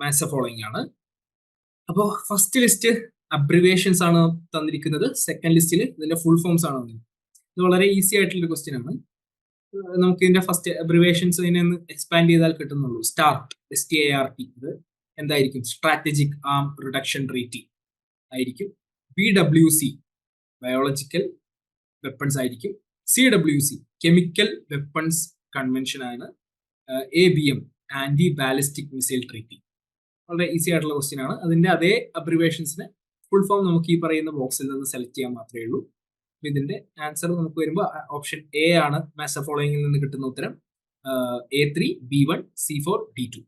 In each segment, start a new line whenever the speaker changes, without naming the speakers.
Maths following ആണ്. അപ്പോൾ first list abbreviations ആണ് തന്നിരിക്കുന്നത്. സെക്കൻഡ് ലിസ്റ്റിൽ ഇതിന്റെ ഫുൾ ഫോംസ് ആണ് ഇത് വളരെ ഈസി ആയിട്ടുള്ള ക്വസ്റ്റ്യൻ ആണ്. നമുക്ക് ഇതിന്റെ ഫസ്റ്റ് അബ്രിവേഷൻസ് ഇതിനെ ഒന്ന് എക്സ്പാൻഡ് ചെയ്താൽ കിട്ടുന്നുള്ളൂ. Start S T A R T ഇത് എന്തായിരിക്കും? സ്ട്രാറ്റജിക് ആം റിഡക്ഷൻ ട്രീറ്റി ആയിരിക്കും. B W C biological weapons ആയിരിക്കും. C W C chemical weapons convention ആണ്. A B M anti ballistic missile treaty വളരെ easy ആയിട്ടുള്ള ക്വസ്റ്റ്യൻ ആണ്. അതിന്റെ അതേ അബ്രിവേഷൻസിന് ഫുൾ ഫോം നമുക്ക് ഈ പറയുന്ന ബോക്സിൽ നിന്ന് സെലക്ട് ചെയ്യാൻ മാത്രമേ ഉള്ളൂ. ഇതിന്റെ ആൻസർ നമുക്ക് വരുമ്പോൾ ഓപ്ഷൻ എ ആണ് മാസ്റ്റർ ഫോളോയിങ്ങിൽ നിന്ന് കിട്ടുന്ന ഉത്തരം. A three B one C four D two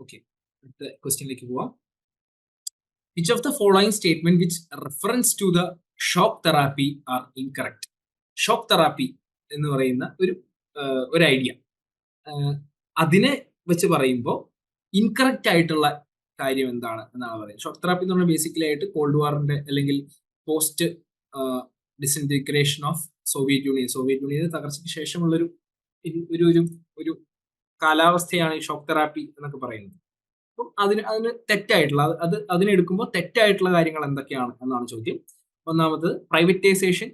okay അടുത്ത ക്വസ്റ്റ്യനിലേക്ക് പോവാം. Which of the following statement which reference to the shock therapy are incorrect shock therapy എന്ന് പറയുന്ന ഒരു ഒരു ഐഡിയ അതിനെ വെച്ച് പറയുമ്പോൾ ഇൻകറക്റ്റ് ആയിട്ടുള്ള കാര്യം എന്താണ് എന്നാണ് പറയുന്നത് ഷോക്ക് തെറാപ്പി എന്ന് പറഞ്ഞാൽ ബേസിക്കലി ആയിട്ട് കോൾഡ് വാറിന്റെ അല്ലെങ്കിൽ post disintegration of Soviet union Soviet union തകർച്ചയ്ക്ക് ശേഷമുള്ളൊരു ഒരു ഒരു ഒരു കാലാവസ്ഥയാണ് ഈ ഷോക്ക് തെറാപ്പി എന്നൊക്കെ പറയുന്നത്. അപ്പം അതിന് അതിന് തെറ്റായിട്ടുള്ള അത് അതിനെടുക്കുമ്പോൾ തെറ്റായിട്ടുള്ള കാര്യങ്ങൾ എന്തൊക്കെയാണ് എന്നാണ് ചോദ്യം. ഒന്നാമത് privatisation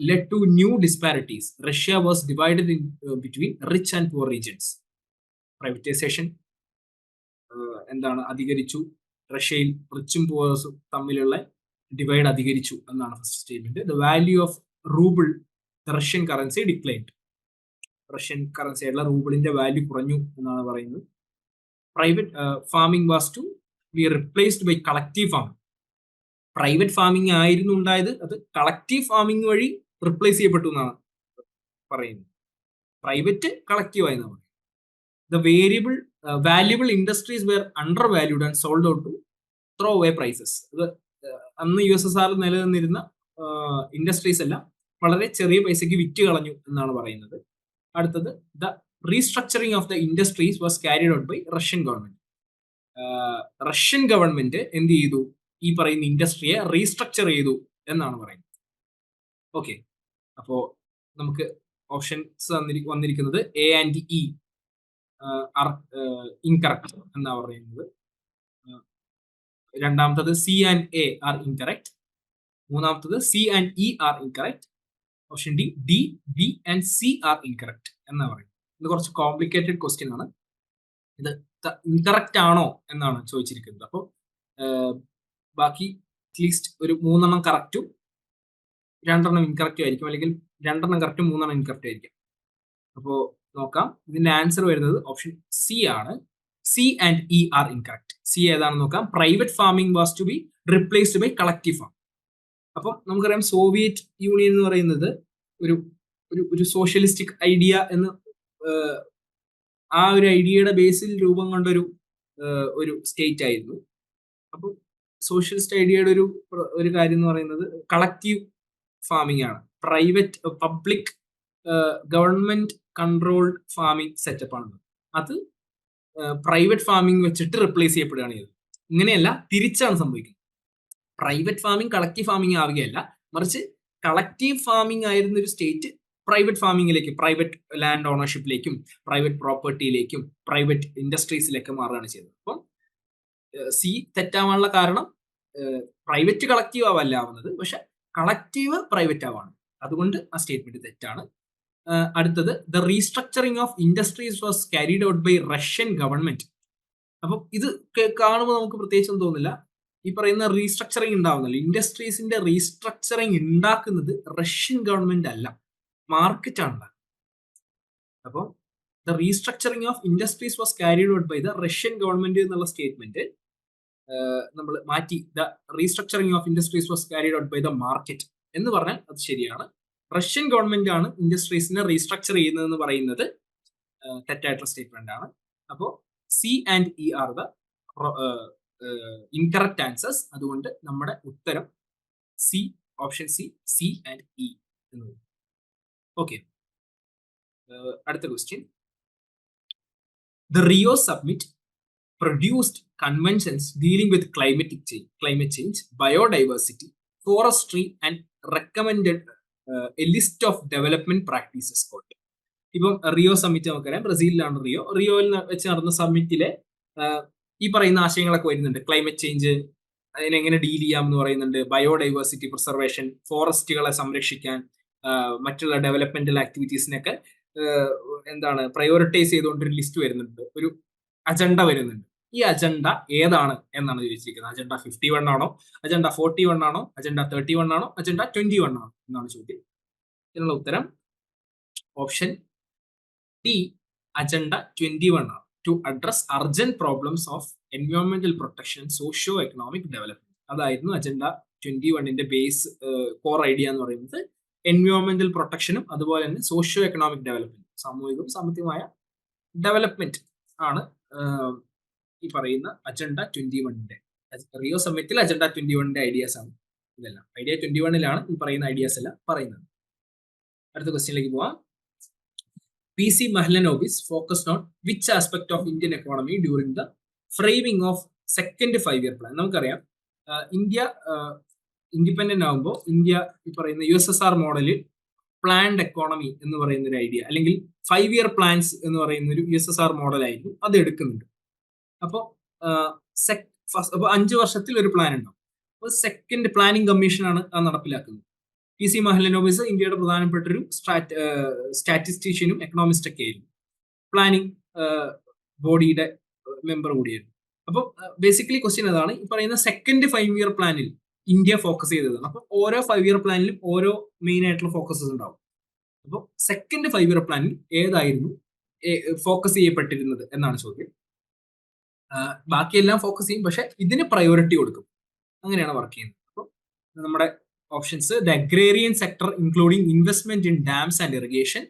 led to new disparities Russia was divided in between rich and poor regions privatisation എന്താണ് അധികരിച്ചു. റഷ്യയിൽ റിച്ചും പുവേഴ്സും തമ്മിലുള്ള ഡിവൈഡ് അധികരിച്ചു എന്നാണ് first statement the value of rouble the Russian currency declined Russian currency ആയിട്ടുള്ള റൂബിളിന്റെ വാല്യൂ കുറഞ്ഞു എന്നാണ് പറയുന്നത്. Private farming was to be replaced by collective farming private farming ആയിരുന്നു ഉണ്ടായത്. അത് കളക്റ്റീവ് ഫാമിംഗ് വഴി റിപ്ലേസ് ചെയ്യപ്പെട്ടു എന്നാണ് പറയുന്നത്. പ്രൈവറ്റ് കളക്റ്റീവ് ആയി the variable valuable industries were under valued and sold out to throw away prices അത് അന്ന് യു എസ് എസ് ആർ നിലനിന്നിരുന്ന ഇൻഡസ്ട്രീസ് എല്ലാം വളരെ ചെറിയ പൈസയ്ക്ക് വിറ്റ് കളഞ്ഞു എന്നാണ് പറയുന്നത്. അടുത്തത് the restructuring of the industries was carried out by Russian government Russian government എന്ത് ചെയ്തു? ഈ പറയുന്ന ഇൻഡസ്ട്രിയെ റീസ്ട്രക്ചർ ചെയ്തു എന്നാണ് പറയുന്നത്. ഓക്കെ അപ്പോ നമുക്ക് ഓപ്ഷൻസ് വന്നിരിക്കുന്നത് എ ആൻഡ് ഇ ഇൻകറക്റ്റ് എന്നാ പറയുന്നത്. രണ്ടാമത്തത് C and A are incorrect മൂന്നാമത്തത് C and E are incorrect option D D B and C are incorrect എന്നാ പറയുന്നത്. ഇത് കുറച്ച് കോംപ്ലിക്കേറ്റഡ് ക്വസ്റ്റ്യൻ ആണ്. ഇത് ഇൻകറക്റ്റ് ആണോ എന്നാണ് ചോദിച്ചിരിക്കുന്നത്. അപ്പോൾ ബാക്കി അറ്റ്ലീസ്റ്റ് ഒരു മൂന്നെണ്ണം കറക്റ്റും രണ്ടെണ്ണം ഇൻകറക്റ്റും ആയിരിക്കും. അല്ലെങ്കിൽ രണ്ടെണ്ണം കറക്റ്റും മൂന്നെണ്ണം ഇൻകറക്റ്റ് ആയിരിക്കും. അപ്പോൾ നോക്കാം. ഇതിന്റെ ആൻസർ വരുന്നത് ഓപ്ഷൻ സി ആണ്. C and E are incorrect C ഏതാണെന്ന് നോക്കാം. Private farming was to be replaced by collective farm അപ്പം നമുക്കറിയാം സോവിയറ്റ് യൂണിയൻ എന്ന് പറയുന്നത് ഒരു ഒരു ഒരു സോഷ്യലിസ്റ്റിക് ഐഡിയ എന്ന് ആ ഒരു ഐഡിയയുടെ ബേസിൽ രൂപം കൊണ്ട ഒരു ഒരു സ്റ്റേറ്റ് ആയിരുന്നു. അപ്പം സോഷ്യലിസ്റ്റ് ഐഡിയയുടെ ഒരു ഒരു കാര്യം എന്ന് പറയുന്നത് കളക്റ്റീവ് ഫാമിംഗ് ആണ്. Private public government controlled farming setup ആണ്. അത് പ്രൈവറ്റ് ഫാമിംഗ് വെച്ചിട്ട് റിപ്ലേസ് ചെയ്യപ്പെടുകയാണ് ചെയ്തത്. ഇങ്ങനെയല്ല തിരിച്ചാണ് സംഭവിക്കുന്നത്. പ്രൈവറ്റ് ഫാമിംഗ് കളക്റ്റീവ് ഫാമിംഗ് ആവുകയല്ല. മറിച്ച് കളക്റ്റീവ് ഫാമിംഗ് ആയിരുന്ന ഒരു സ്റ്റേറ്റ് പ്രൈവറ്റ് ഫാമിങ്ങിലേക്ക് പ്രൈവറ്റ് ലാൻഡ് ഓണർഷിപ്പിലേക്കും പ്രൈവറ്റ് പ്രോപ്പർട്ടിയിലേക്കും പ്രൈവറ്റ് ഇൻഡസ്ട്രീസിലേക്ക് മാറുകയാണ് ചെയ്തത്. അപ്പം സി തെറ്റാവാനുള്ള കാരണം പ്രൈവറ്റ് കളക്റ്റീവ് ആവല്ല ആവുന്നത് പക്ഷെ കളക്റ്റീവ് പ്രൈവറ്റ് ആവാണ്. അതുകൊണ്ട് ആ സ്റ്റേറ്റ്മെന്റ് തെറ്റാണ്. അടുത്തത് the restructuring of industries was carried out by Russian government അപ്പം ഇത് കാണുമ്പോൾ നമുക്ക് പ്രത്യേകിച്ചൊന്നും തോന്നില്ല. ഈ പറയുന്ന റീസ്ട്രക്ചറിങ് ഉണ്ടാവുന്നില്ല? ഇൻഡസ്ട്രീസിന്റെ റീസ്ട്രക്ചറിങ് ഉണ്ടാക്കുന്നത് റഷ്യൻ ഗവൺമെന്റ് അല്ല. മാർക്കറ്റ് ആണ്. അപ്പോൾ the restructuring of industries was carried out by the Russian government എന്നുള്ള സ്റ്റേറ്റ്മെന്റ് നമ്മൾ മാറ്റി. The restructuring of industries was carried out by the market എന്ന് പറഞ്ഞാൽ അത് ശരിയാണ്. റഷ്യൻ ഗവൺമെന്റ് ആണ് ഇൻഡസ്ട്രീസിനെ റീസ്ട്രക്ചർ ചെയ്യുന്നതെന്ന് പറയുന്നത് തെറ്റായിട്ടുള്ള സ്റ്റേറ്റ്മെന്റ് ആണ്. അപ്പോൾ C and E are the incorrect answers അതുകൊണ്ട് നമ്മുടെ ഉത്തരം C option C C and E എന്നത് ഓക്കെ അടുത്ത question the Rio submit produced conventions dealing with climatic change climate change biodiversity forestry and recommended uh, list of development practices called. ഇപ്പം Rio summit നമുക്കറിയാം. ബ്രസീലിലാണ് Rio. റിയോയിൽ വെച്ച് നടന്ന സമ്മിറ്റിലെ ഈ പറയുന്ന ആശയങ്ങളൊക്കെ വരുന്നുണ്ട്. ക്ലൈമറ്റ് ചേഞ്ച് അതിനെങ്ങനെ ഡീൽ ചെയ്യാം എന്ന് പറയുന്നുണ്ട്. ബയോഡൈവേഴ്സിറ്റി പ്രിസർവേഷൻ ഫോറസ്റ്റുകളെ സംരക്ഷിക്കാൻ മറ്റുള്ള ഡെവലപ്മെന്റൽ ആക്ടിവിറ്റീസിനൊക്കെ എന്താണ് പ്രയോറിറ്റൈസ് ചെയ്തുകൊണ്ട് ഒരു ലിസ്റ്റ് വരുന്നുണ്ട്. ഒരു അജണ്ട വരുന്നുണ്ട്. ഈ അജണ്ട ഏതാണ് എന്നാണ് ചോദിച്ചിരിക്കുന്നത് അജണ്ട ഫിഫ്റ്റി വൺ ആണോ? അജണ്ട ഫോർട്ടി വൺ ആണോ? അജണ്ട തേർട്ടി വൺ ആണോ? അജണ്ട ട്വന്റി വൺ ആണോ? എന്നാണ് ചോദ്യം. ഇതിനുള്ള ഉത്തരം option D agenda twenty one ആണ്. To address urgent problems of എൻവയോൺമെന്റൽ protection socio economic development അതായിരുന്നു അജണ്ട ട്വന്റി വണ്ണിന്റെ ബേസ് കോർ ഐഡിയ എന്ന് പറയുന്നത്. എൻവയോൺമെന്റൽ പ്രൊട്ടക്ഷനും അതുപോലെ തന്നെ സോഷ്യോ എക്കണോമിക് ഡെവലപ്മെന്റ് സാമൂഹികവും സാമ്പത്തികമായ ഡെവലപ്മെന്റ് ആണ് ഈ പറയുന്ന അജണ്ട ട്വന്റി വണ്ണിന്റെ റിയോ സമ്മിറ്റിൽ അജണ്ട ട്വന്റി വണ്ണിന്റെ ഐഡിയാസ് ആണ് ഇതെല്ലാം. ഐഡിയ ട്വന്റി വണ്ണിലാണ് ഈ പറയുന്ന ഐഡിയാസ് എല്ലാം പറയുന്നത്. അടുത്ത ക്വസ്റ്റ്യനിലേക്ക് പോവാം. P C Mahalanobis focused on which aspect of Indian economy during the framing of second five year plan നമുക്കറിയാം ഇന്ത്യ ഇൻഡിപെൻഡന്റ് ആകുമ്പോൾ ഇന്ത്യ ഈ പറയുന്ന യു എസ് എസ് ആർ മോഡലിൽ പ്ലാൻഡ് എക്കോണമി എന്ന് പറയുന്ന ഒരു ഐഡിയ അല്ലെങ്കിൽ ഫൈവ് ഇയർ പ്ലാൻസ് എന്ന് പറയുന്ന ഒരു യു എസ് എസ് ആർ മോഡലായിരുന്നു അത് എടുക്കുന്നുണ്ട്. അപ്പോൾ അപ്പോൾ അഞ്ച് വർഷത്തിൽ ഒരു പ്ലാൻ ഉണ്ടാവും. അപ്പോൾ സെക്കൻഡ് പ്ലാനിംഗ് കമ്മീഷനാണ് അത് നടപ്പിലാക്കുന്നത്. പി സി മഹലിൻ ഓഫീസ് ഇന്ത്യയുടെ പ്രധാനപ്പെട്ട ഒരു സ്റ്റാറ്റിസ്റ്റീഷ്യനും എക്കണോമിസ്റ്റ് ഒക്കെ ആയിരുന്നു. പ്ലാനിംഗ് ബോഡിയുടെ മെമ്പർ കൂടിയായിരുന്നു. അപ്പോൾ ബേസിക്കലി ക്വസ്റ്റ്യൻ അതാണ്. ഈ പറയുന്ന സെക്കൻഡ് ഫൈവ് ഇയർ പ്ലാനിൽ ഇന്ത്യ ഫോക്കസ് ചെയ്തതാണ് അപ്പോൾ ഓരോ ഫൈവ് ഇയർ പ്ലാനിലും ഓരോ മെയിൻ ആയിട്ടുള്ള ഫോക്കസസ് ഉണ്ടാവും. അപ്പോൾ സെക്കൻഡ് ഫൈവ് ഇയർ പ്ലാനിൽ ഏതായിരുന്നു ഫോക്കസ് ചെയ്യപ്പെട്ടിരുന്നത് എന്നാണ് ചോദ്യം. ബാക്കിയെല്ലാം ഫോക്കസ് ചെയ്യും. പക്ഷെ ഇതിന് പ്രയോറിറ്റി കൊടുക്കും. അങ്ങനെയാണ് വർക്ക് ചെയ്യുന്നത്. അപ്പോൾ നമ്മുടെ options the agrarian sector including investment in dams and irrigation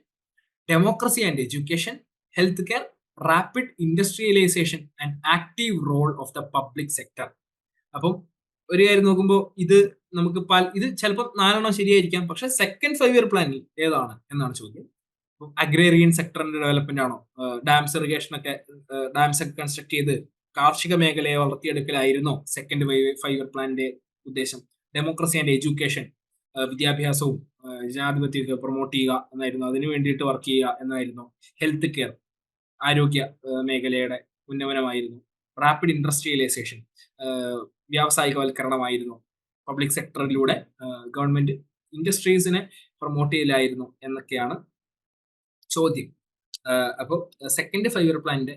democracy and education health care rapid industrialisation and active role of the public sector അപ്പം ഒരു കാര്യം നോക്കുമ്പോൾ ഇത് നമുക്ക് ഇത് ചിലപ്പോൾ നാലെണ്ണം ശരിയായിരിക്കാം. പക്ഷെ സെക്കൻഡ് ഫൈവ് ഇയർ പ്ലാനിൽ ഏതാണ്? എന്നാണ് ചോദ്യം. അഗ്രേറിയൻ സെക്ടറിന്റെ ഡെവലപ്മെന്റ് ആണോ? ഡാംസ് ഇറിഗേഷൻ ഒക്കെ ഡാംസ് ഒക്കെ കൺസ്ട്രക്ട് ചെയ്ത് കാർഷിക മേഖലയെ വളർത്തിയെടുക്കലായിരുന്നോ സെക്കൻഡ് ഫൈവ് ഇയർ പ്ലാനിന്റെ ഉദ്ദേശം. ഡെമോക്രസി ആൻഡ് എഡ്യൂക്കേഷൻ വിദ്യാഭ്യാസവും ജനാധിപത്യമൊക്കെ പ്രൊമോട്ട് ചെയ്യുക എന്നായിരുന്നു. അതിനു വേണ്ടിയിട്ട് വർക്ക് ചെയ്യുക എന്നായിരുന്നു. ഹെൽത്ത് കെയർ ആരോഗ്യ മേഖലയുടെ ഉന്നമനമായിരുന്നു. റാപ്പിഡ് ഇൻഡസ്ട്രിയലൈസേഷൻ വ്യാവസായികവൽക്കരണമായിരുന്നു. പബ്ലിക് സെക്ടറിലൂടെ ഗവൺമെന്റ് ഇൻഡസ്ട്രീസിനെ പ്രൊമോട്ട് ചെയ്യലായിരുന്നു എന്നൊക്കെയാണ് ചോദ്യം. അപ്പോൾ സെക്കൻഡ് ഫൈവ് ഇയർ പ്ലാനിന്റെ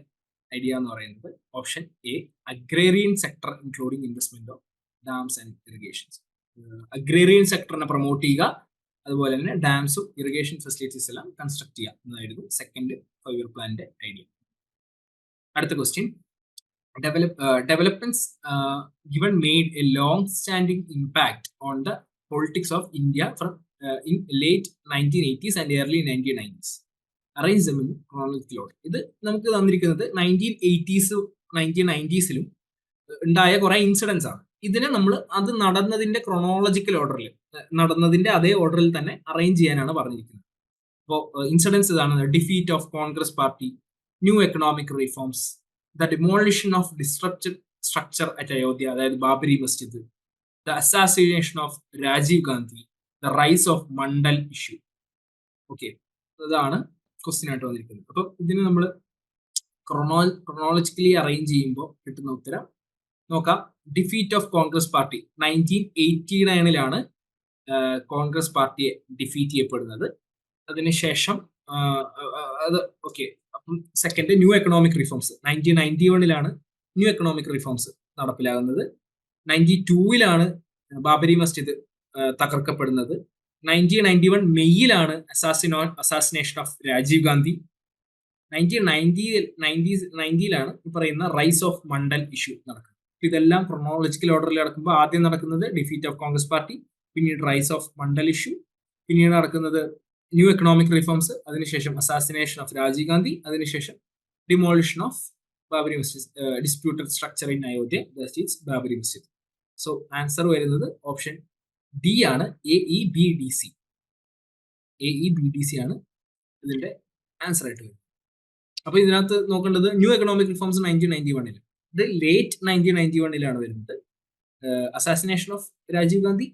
ഐഡിയ എന്ന് പറയുന്നത് option A agrarian sector including investment of dams and irrigations agrarian സെക്ടറിനെ promote ചെയ്യുക അതുപോലെ തന്നെ ഡാംസും ഇറിഗേഷൻ ഫെസിലിറ്റീസ് എല്ലാം കൺസ്ട്രക്ട് ചെയ്യുക എന്നതായിരുന്നു സെക്കൻഡ് ഫൈവ് ഇയർ പ്ലാനിന്റെ ഐഡിയ അടുത്ത question developments given made a long standing impact on the politics of India from in late nineteen eighties and late 1980s and early 1990s. Them in ഇത് നമുക്ക് തന്നിരിക്കുന്നത് nineteen eighties nineteen നയന്റീസിലും ഉണ്ടായ കുറെ incidents ആണ്. ഇതിനെ നമ്മൾ അത് നടന്നതിന്റെ ക്രോണോളജിക്കൽ ഓർഡറിൽ നടന്നതിന്റെ അതേ ഓർഡറിൽ തന്നെ അറേഞ്ച് ചെയ്യാനാണ് പറഞ്ഞിരിക്കുന്നത്. അപ്പോൾ ഇൻസിഡൻസ് ഇതാണ്. Defeat of Congress party new economic reforms the demolition of destructure structure at Ayodhya അതായത് Babri Masjid the assassination of Rajiv Gandhi the rise of Mandal issue okay അതാണ് ക്വസ്റ്റ്യൻ ആയിട്ട് വന്നിരിക്കുന്നത് അപ്പം ഇതിന് നമ്മൾ ക്രൊണോ ക്രൊണോളജിക്കലി അറേഞ്ച് ചെയ്യുമ്പോൾ കിട്ടുന്ന ഉത്തരം നോക്കാം. Defeat of Congress party nineteen eighty നയനിലാണ് Congress പാർട്ടിയെ ഡിഫീറ്റ് ചെയ്യപ്പെടുന്നത്. അതിനുശേഷം അത് ഓക്കെ അപ്പം second new economic reforms nineteen ninety വണ്ണിലാണ് new economic reforms നടപ്പിലാകുന്നത്. നയന്റി ടൂവിലാണ് ബാബരി മസ്ജിദ് തകർക്കപ്പെടുന്നത്. നയന്റീൻ നയന്റി വൺ മെയ്യിലാണ് അസാസിനോ assassination of Rajiv Gandhi nineteen ninety ninety നയന്റിയിലാണ് പറയുന്ന റൈസ് ഓഫ് മണ്ഡൽ ഇഷ്യൂ നടക്കുന്നത്. ഇതെല്ലാം ക്രൊണോളജിക്കൽ ഓർഡറിൽ നടക്കുമ്പോൾ ആദ്യം നടക്കുന്നത് ഡിഫീറ്റ് ഓഫ് കോൺഗ്രസ് പാർട്ടി പിന്നീട് റൈസ് ഓഫ് മണ്ഡൽ ഇഷ്യൂ പിന്നീട് നടക്കുന്നത് ന്യൂ എക്കണോമിക് റിഫോംസ് അതിനുശേഷം അസാസിനേഷൻ ഓഫ് രാജീവ് ഗാന്ധി അതിനുശേഷം demolition of Babri Masjid disputed structure in Ayodhya that is Babri Masjid so answer വരുന്നത് ഓപ്ഷൻ ഡി ആണ് A E B D C A E B D C ആണ് ഇതിന്റെ answer ആയിട്ട് വരുന്നത്. അപ്പൊ ഇതിനകത്ത് നോക്കേണ്ടത് new economic reforms nineteen ninety വണ്ണിൽ ഇത് ലേറ്റ് നയന്റീൻ നയന്റി വണ്ണിലാണ് വരുന്നത്. Assassination of Rajiv Gandhi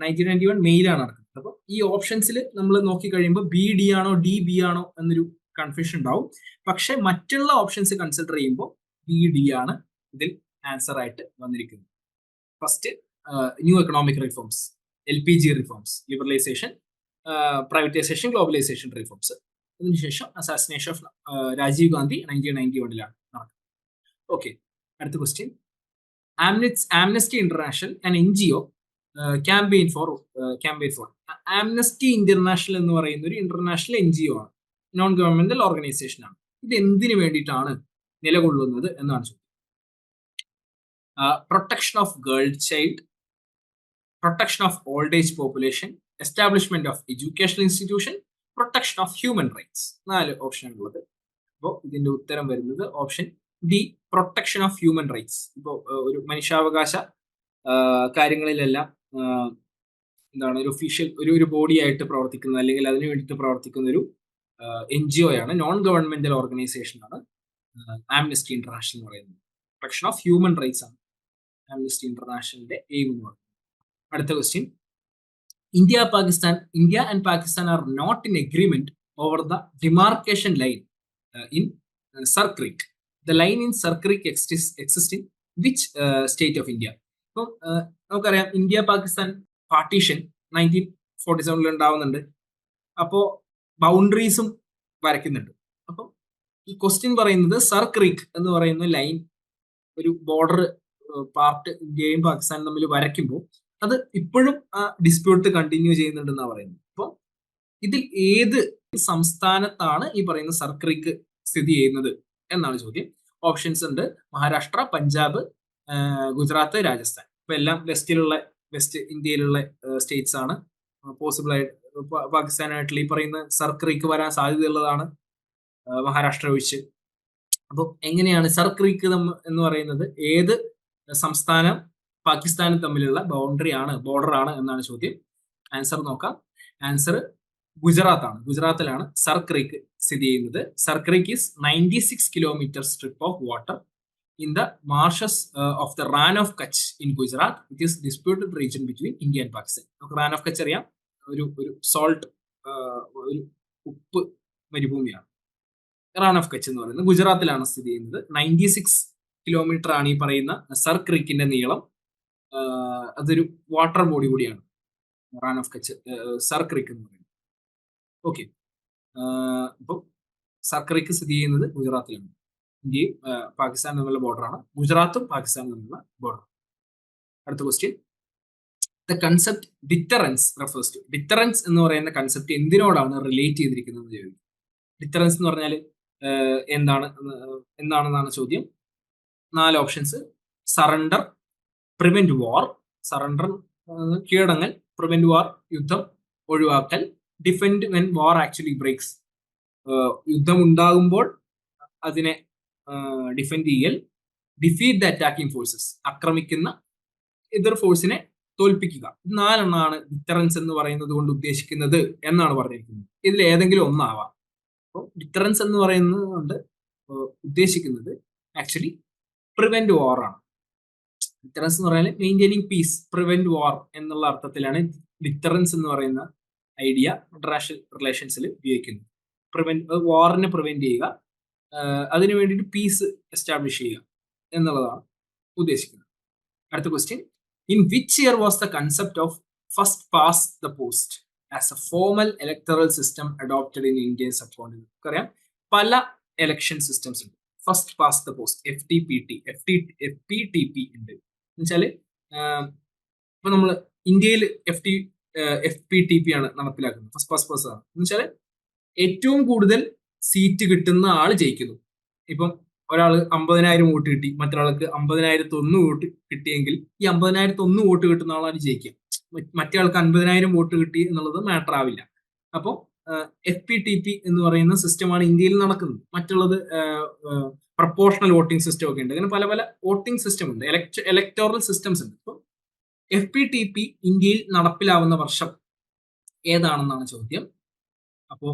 nineteen ninety one മെയിലാണ് നടക്കുന്നത്. അപ്പോൾ ഈ ഓപ്ഷൻസിൽ നമ്മൾ നോക്കി കഴിയുമ്പോൾ ബി ഡി ആണോ ഡി ബി ആണോ എന്നൊരു കൺഫ്യൂഷൻ ഉണ്ടാവും. പക്ഷെ മറ്റുള്ള ഓപ്ഷൻസ് കൺസിഡർ ചെയ്യുമ്പോൾ ബി ഡി ആണ് ഇതിൽ ആൻസർ ആയിട്ട് വന്നിരിക്കുന്നത്. First new economic reforms L P G reforms liberalisation privatisation globalisation reforms അതിനുശേഷം assassination of Rajiv Gandhi nineteen ninety വണ്ണിലാണ് നടക്കുന്നത്. ഓക്കെ അടുത്ത question Amnesty International and N G O campaign for campaign for Amnesty International എന്ന് പറയുന്ന ഒരു international N G O ആണ്. Non governmental organisation ആണ്. ഇത് എന്തിനു വേണ്ടിയിട്ടാണ് നിലകൊള്ളുന്നത് എന്നാണ് ചോദ്യം. Protection of girl child protection of old age population establishment of educational institution protection of human rights നാല് ഓപ്ഷനാണ് ഉള്ളത്. അപ്പോൾ ഇതിന്റെ ഉത്തരം വരുന്നത് option D protection of human rights ഇപ്പോൾ ഒരു മനുഷ്യാവകാശ കാര്യങ്ങളിലെല്ലാം എന്താണ് ഒരു ഒഫീഷ്യൽ ഒരു ഒരു ബോഡി ആയിട്ട് പ്രവർത്തിക്കുന്ന അല്ലെങ്കിൽ അതിനു വേണ്ടിയിട്ട് പ്രവർത്തിക്കുന്ന ഒരു എൻ ജി ഒ ആണ് നോൺ ഗവൺമെന്റൽ ഓർഗനൈസേഷൻ ആണ് ആംനസ്റ്റി ഇന്റർനാഷണൽ എന്ന് പറയുന്നത്. പ്രൊട്ടക്ഷൻ ഓഫ് ഹ്യൂമൻ റൈറ്റ്സ് ആണ്. ആംനസ്റ്റി ഇന്റർനാഷണലിന്റെ എയിം എന്ന് പറയുന്നത്. അടുത്ത question India Pakistan India and Pakistan are not in agreement over the demarcation line in Sir Creek the line in Sir Creek exist in which state of India ഇപ്പം നമുക്കറിയാം India Pakistan partition nineteen forty സെവനിൽ ഉണ്ടാവുന്നുണ്ട്. അപ്പോൾ ബൗണ്ടറീസും വരയ്ക്കുന്നുണ്ട്. അപ്പം ഈ question പറയുന്നത് സർക്രിക് എന്ന് പറയുന്ന ലൈൻ ഒരു ബോർഡർ പാർട്ട് ഇന്ത്യയും പാകിസ്ഥാനും തമ്മിൽ വരയ്ക്കുമ്പോൾ അത് ഇപ്പോഴും ആ ഡിസ്പ്യൂട്ട് കണ്ടിന്യൂ ചെയ്യുന്നുണ്ടെന്നാണ് പറയുന്നത്. അപ്പൊ ഇതിൽ ഏത് സംസ്ഥാനത്താണ് ഈ പറയുന്ന സർക്കറിക്ക് സ്ഥിതി ചെയ്യുന്നത് എന്നാണ് ചോദ്യം. ഓപ്ഷൻസ് ഉണ്ട്. മഹാരാഷ്ട്ര പഞ്ചാബ് ഗുജറാത്ത് രാജസ്ഥാൻ. ഇപ്പൊ എല്ലാം വെസ്റ്റിലുള്ള വെസ്റ്റ് ഇന്ത്യയിലുള്ള സ്റ്റേറ്റ്സ് ആണ്. പോസിബിൾ ആയിട്ട് പാകിസ്ഥാനായിട്ടുള്ള ഈ പറയുന്ന സർക്കറിക്ക് വരാൻ സാധ്യതയുള്ളതാണ് മഹാരാഷ്ട്ര ഒഴിച്ച്. അപ്പോൾ എങ്ങനെയാണ് സർക്കറിക്ക് എന്ന് പറയുന്നത്? ഏത് സംസ്ഥാനം പാകിസ്ഥാനും തമ്മിലുള്ള ബൗണ്ടറി ആണ് ബോർഡർ ആണ് എന്നാണ് ചോദ്യം. ആൻസർ നോക്കാം. ആൻസർ ഗുജറാത്ത് ആണ്. ഗുജറാത്തിലാണ് സർക്രീക്ക് സ്ഥിതി ചെയ്യുന്നത്. Sir Creek is ninety six kilometre strip of water in the marshes of the Rann of Kutch in Gujarat it is disputed disputed between India and Pakistan നമുക്ക് Rann of Kutch അറിയാം. ഒരു ഒരു salt ഒരു ഉപ്പ് മരുഭൂമിയാണ്. Rann of Kutch എന്ന് പറയുന്നത് ഗുജറാത്തിലാണ് സ്ഥിതി ചെയ്യുന്നത്. നയന്റി സിക്സ് കിലോമീറ്റർ ആണ് ഈ പറയുന്ന സർ ക്രീക്കിന്റെ നീളം. അതൊരു വാട്ടർ ബോഡി കൂടിയാണ്. റാൻ ഓഫ് കച്ച് സർ ക്രിക്ക് എന്ന് പറയുന്നത്. ഓക്കെ. അപ്പം സർ ക്രീക്ക് സ്ഥിതി ചെയ്യുന്നത് ഗുജറാത്തിലാണ്. ഇന്ത്യയും പാകിസ്ഥാനും തമ്മിലുള്ള ബോർഡറാണ് ഗുജറാത്തും പാകിസ്ഥാനും തമ്മിലുള്ള ബോർഡർ അടുത്ത question the concept deterrence refers to deterrence എന്ന് പറയുന്ന കൺസെപ്റ്റ് എന്തിനോടാണ് റിലേറ്റ് ചെയ്തിരിക്കുന്നത് എന്ന് ചോദിക്കും. ഡിറ്ററൻസ് എന്ന് പറഞ്ഞാൽ എന്താണ് എന്താണെന്നാണ് ചോദ്യം. നാല് options surrender prevent war surrender കീഴടങ്ങൽ prevent war യുദ്ധം ഒഴിവാക്കൽ defend when war actually breaks യുദ്ധം ഉണ്ടാകുമ്പോൾ അതിനെ ഡിഫെൻഡ് ചെയ്യൽ ഡിഫീറ്റ് ദ അറ്റാക്കിംഗ് ഫോഴ്സസ് ആക്രമിക്കുന്ന എതിർ ഫോഴ്സിനെ തോൽപ്പിക്കുക. നാലെണ്ണമാണ് ഡിറ്ററൻസ് എന്ന് പറയുന്നത് കൊണ്ട് ഉദ്ദേശിക്കുന്നത് എന്നാണ് പറഞ്ഞിരിക്കുന്നത്. ഇതിൽ ഏതെങ്കിലും ഒന്നാവാം. അപ്പോൾ ഡിറ്ററൻസ് എന്ന് പറയുന്നത് കൊണ്ട് ഉദ്ദേശിക്കുന്നത് ആക്ച്വലി പ്രിവെന്റ് വാർ ആണ്. ഡിറ്ററൻസ് എന്ന് പറഞ്ഞാൽ മെയിന്റെയിനിങ് പീസ് പ്രിവെന്റ് വാർ എന്നുള്ള അർത്ഥത്തിലാണ് ഡിറ്ററൻസ് എന്ന് പറയുന്ന ഐഡിയ ഇന്റർനാഷണൽ റിലേഷൻസിൽ ഉപയോഗിക്കുന്നത്. പ്രിവെന്റ് വാറിനെ പ്രിവെന്റ് ചെയ്യുക അതിനു വേണ്ടിയിട്ട് പീസ് എസ്റ്റാബ്ലിഷ് ചെയ്യുക എന്നുള്ളതാണ് ഉദ്ദേശിക്കുന്നത്. അടുത്ത question in which year was the concept of first past the post as a formal electoral system adopted in Indian sub നമുക്കറിയാം പല ഇലക്ഷൻ സിസ്റ്റംസ് ഉണ്ട്. First past the post F T P T F T F P T P ഉണ്ട്. എന്നുവെച്ചാൽ ഇപ്പൊ നമ്മൾ ഇന്ത്യയിൽ F T F P T P ആണ് നടപ്പിലാക്കുന്നത് ഫസ്റ്റ് പാസ് പോസ്റ്റ് ആണ്. എന്നുവെച്ചാൽ ഏറ്റവും കൂടുതൽ സീറ്റ് കിട്ടുന്ന ആൾ ജയിക്കുന്നു. ഇപ്പം ഒരാൾ അമ്പതിനായിരം വോട്ട് കിട്ടി മറ്റൊരാൾക്ക് അമ്പതിനായിരത്തി ഒന്ന് വോട്ട് കിട്ടിയെങ്കിൽ ഈ അമ്പതിനായിരത്തി ഒന്ന് വോട്ട് കിട്ടുന്ന ആളാണ് ജയിക്കുക. മറ്റേ ആൾക്ക് വോട്ട് കിട്ടി എന്നുള്ളത് മാറ്റർ ആവില്ല. അപ്പോൾ എഫ് പി ടി പി എന്ന് പറയുന്ന സിസ്റ്റമാണ് ഇന്ത്യയിൽ നടക്കുന്നത്. മറ്റുള്ളത് പ്രപ്പോർഷണൽ വോട്ടിംഗ് സിസ്റ്റം ഒക്കെ ഉണ്ട്. അങ്ങനെ പല പല വോട്ടിംഗ് സിസ്റ്റം ഉണ്ട്. ഇലക്ടോറൽ സിസ്റ്റംസ് ഉണ്ട്. അപ്പോൾ എഫ് പി ടി പി ഇന്ത്യയിൽ നടപ്പിലാവുന്ന വർഷം ഏതാണെന്നാണ് ചോദ്യം. അപ്പോൾ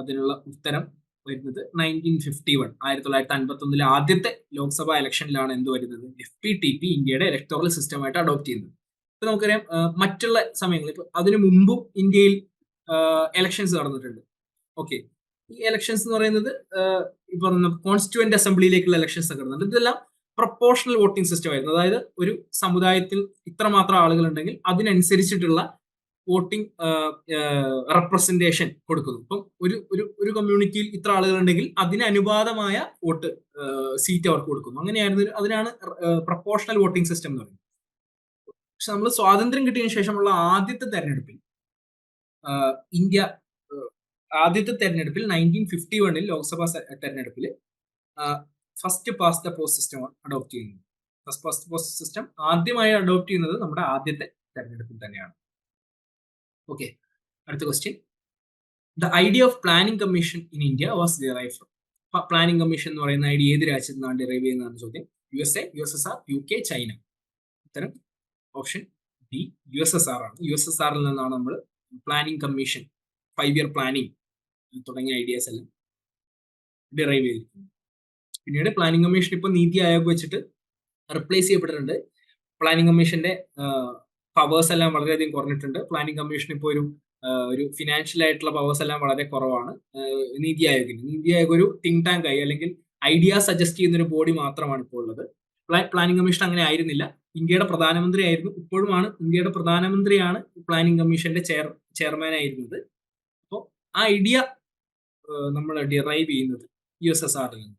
അതിനുള്ള ഉത്തരം വരുന്നത് നയന്റീൻ ഫിഫ്റ്റി വൺ ആയിരത്തി തൊള്ളായിരത്തി അൻപത്തി ഒന്നിലെ ആദ്യത്തെ ലോക്സഭാ ഇലക്ഷനിലാണ് എന്ത് വരുന്നത്? എഫ് പി ടി പി ഇന്ത്യയുടെ ഇലക്ടോറൽ സിസ്റ്റമായിട്ട് അഡോപ്റ്റ് ചെയ്യുന്നത്. ഇപ്പൊ നമുക്കറിയാം മറ്റുള്ള സമയങ്ങളിൽ ഇപ്പൊ അതിനു മുമ്പും ഇന്ത്യയിൽ എലക്ഷൻസ് നടന്നിട്ടുണ്ട്. ഓക്കെ ഈ എലക്ഷൻസ് എന്ന് പറയുന്നത് ഈ പറഞ്ഞ കോൺസ്റ്റിറ്റ്യൂന്റ് അസംബ്ലിയിലേക്കുള്ള എലക്ഷൻസ് നടന്നത് ഇതെല്ലാം പ്രൊപ്പോർഷണൽ വോട്ടിംഗ് സിസ്റ്റം ആയിരുന്നു. അതായത് ഒരു സമുദായത്തിൽ ഇത്രമാത്രം ആളുകൾ ഉണ്ടെങ്കിൽ അതിനനുസരിച്ചിട്ടുള്ള വോട്ടിംഗ് റെപ്രസെന്റേഷൻ കൊടുക്കുന്നു. ഇപ്പം ഒരു ഒരു ഒരു കമ്മ്യൂണിറ്റിയിൽ ഇത്ര ആളുകൾ ഉണ്ടെങ്കിൽ അതിന് അനുപാതമായ വോട്ട് സീറ്റ് അവർക്ക് കൊടുക്കുന്നു. അങ്ങനെയായിരുന്നു. അതിനാണ് പ്രൊപ്പോർഷണൽ വോട്ടിംഗ് സിസ്റ്റം എന്ന് പറയുന്നത്. പക്ഷെ നമ്മൾ സ്വാതന്ത്ര്യം കിട്ടിയതിനു ശേഷമുള്ള ആദ്യത്തെ തെരഞ്ഞെടുപ്പിൽ ഇന്ത്യ ആദ്യത്തെ തെരഞ്ഞെടുപ്പിൽ നയന്റീൻ ഫിഫ്റ്റി വണ്ണിൽ ലോക്സഭാ തെരഞ്ഞെടുപ്പിൽ first past the post system adopt ചെയ്യുന്നത് ഫസ്റ്റ് പാസ് പോസ്റ്റ് സിസ്റ്റം ആദ്യമായി അഡോപ്റ്റ് ചെയ്യുന്നത് നമ്മുടെ ആദ്യത്തെ തെരഞ്ഞെടുപ്പിൽ തന്നെയാണ്. ഓക്കെ അടുത്ത question the idea of planning commission in India was derive from planning commission എന്ന് പറയുന്ന ഐഡിയ ഏത് രാജ്യത്തു നിന്നാണ് ഡിറൈവ് ചെയ്യുന്നതാണ് ചോദ്യം. U S A U S S R U K China ഉത്തരം option B U S S R ആണ്. U S S ആറിൽ നിന്നാണ് നമ്മൾ planning commission five year planning തുടങ്ങിയ ഐഡിയാസ് എല്ലാം ഡിറൈവ് ചെയ്തിരിക്കുന്നത് പിന്നീട് പ്ലാനിംഗ് കമ്മീഷൻ ഇപ്പോൾ നീതി ആയോഗ് വെച്ചിട്ട് റിപ്ലേസ് ചെയ്യപ്പെട്ടിട്ടുണ്ട്. പ്ലാനിംഗ് കമ്മീഷന്റെ പവേഴ്സ് എല്ലാം വളരെയധികം കുറഞ്ഞിട്ടുണ്ട്. പ്ലാനിംഗ് കമ്മീഷൻ ഇപ്പോൾ ഒരു ഒരു ഫിനാൻഷ്യൽ ആയിട്ടുള്ള പവേഴ്സ് എല്ലാം വളരെ കുറവാണ്. നീതി ആയോഗിന്. നീതി ആയോഗ് ഒരു തിങ്ക് ടാങ്ക് ആയി അല്ലെങ്കിൽ ഐഡിയ സജസ്റ്റ് ചെയ്യുന്ന ഒരു ബോഡി മാത്രമാണ് ഇപ്പോൾ ഉള്ളത്. പ്ലാനിംഗ് കമ്മീഷൻ അങ്ങനെ ആയിരുന്നില്ല. ഇന്ത്യയുടെ പ്രധാനമന്ത്രി ആയിരുന്നു. ഇപ്പോഴുമാണ് ഇന്ത്യയുടെ പ്രധാനമന്ത്രിയാണ് പ്ലാനിംഗ് കമ്മീഷന്റെ ചെയർ ചെയർമാൻ ആയിരുന്നത്. അപ്പോൾ ആ ഐഡിയ നമ്മൾ ഡിറൈവ് ചെയ്യുന്നത് യു എസ് എസ് ആറിൽ നിന്ന്.